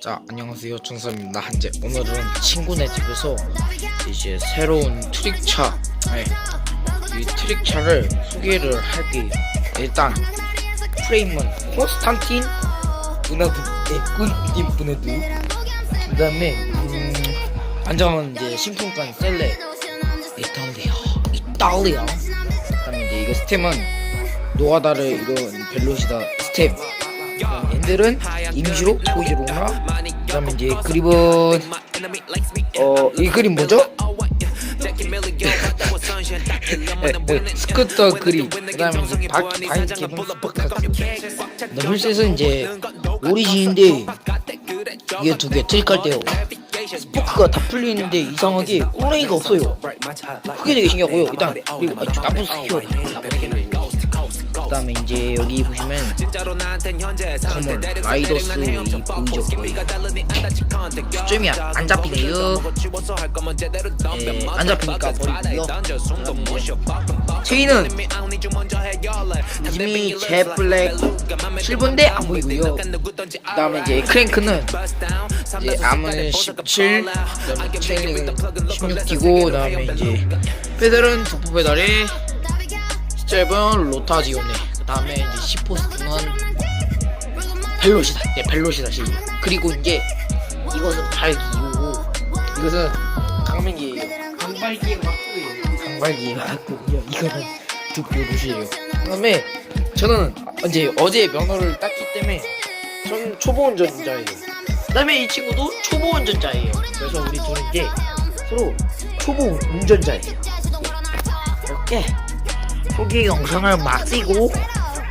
자 안녕하세요. 준섭입니다. 한재 오늘은 친구네 집에서 이제 새로운 트릭차 네, 이 트릭차를 소개를 할게요 일단 프레임은 콘스탄틴 브나드 에꾼틴 브나드 그 다음에 음, 안정은 이제 신품관 셀레 이탈리아 이탈리아. 그 다음에 이제 이거 스템은 노아다를 이런 벨로시다 스텝 핸들은 임시로 보이지롱라 그 다음에 이제 그립은 어 이 그림 뭐죠? 네, 네, 스쿠터 그립 그 다음에 이제 박, 바인 개봉 스포카 널셋은 이제 오리진인데 이게 두 개 트릭할 때요. 스포크가 다 풀리는데 이상하게 꼬랭이가 없어요. 그게 되게 신기하고요. 일단 그리고 아, 저 나쁜 그 다음에 이제 여기 보시면 커먼 라이더스 이 보이죠 점이 안 잡히네요. 예, 안 잡히니까 버리고요 체인은 이미 제 블랙 7분대 안 보이고요. 그 다음에 이제 크랭크는 이제 암은 17 그다음에 체인은 16기고 그 다음에 이제 페달은 도포 페달에 스텝은 로타지오네 그 다음에 이제 10포스트는 벨로시다. 네 벨로시다 시 그리고 이제 이것은 발기고 이것은 강민기예요 강발기의 막구예요. 강발기의 막구고요. 이거는 득보루시예요. 그 다음에 저는 이제 어제 면허를 땄기 때문에 저는 초보 운전자예요. 그 다음에 이 친구도 초보 운전자예요. 그래서 우리 둘은 이제 서로 초보 운전자예요. 이렇게 소개 영상을 마치고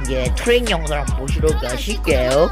이제 트레인 영상을 보시러 가실게요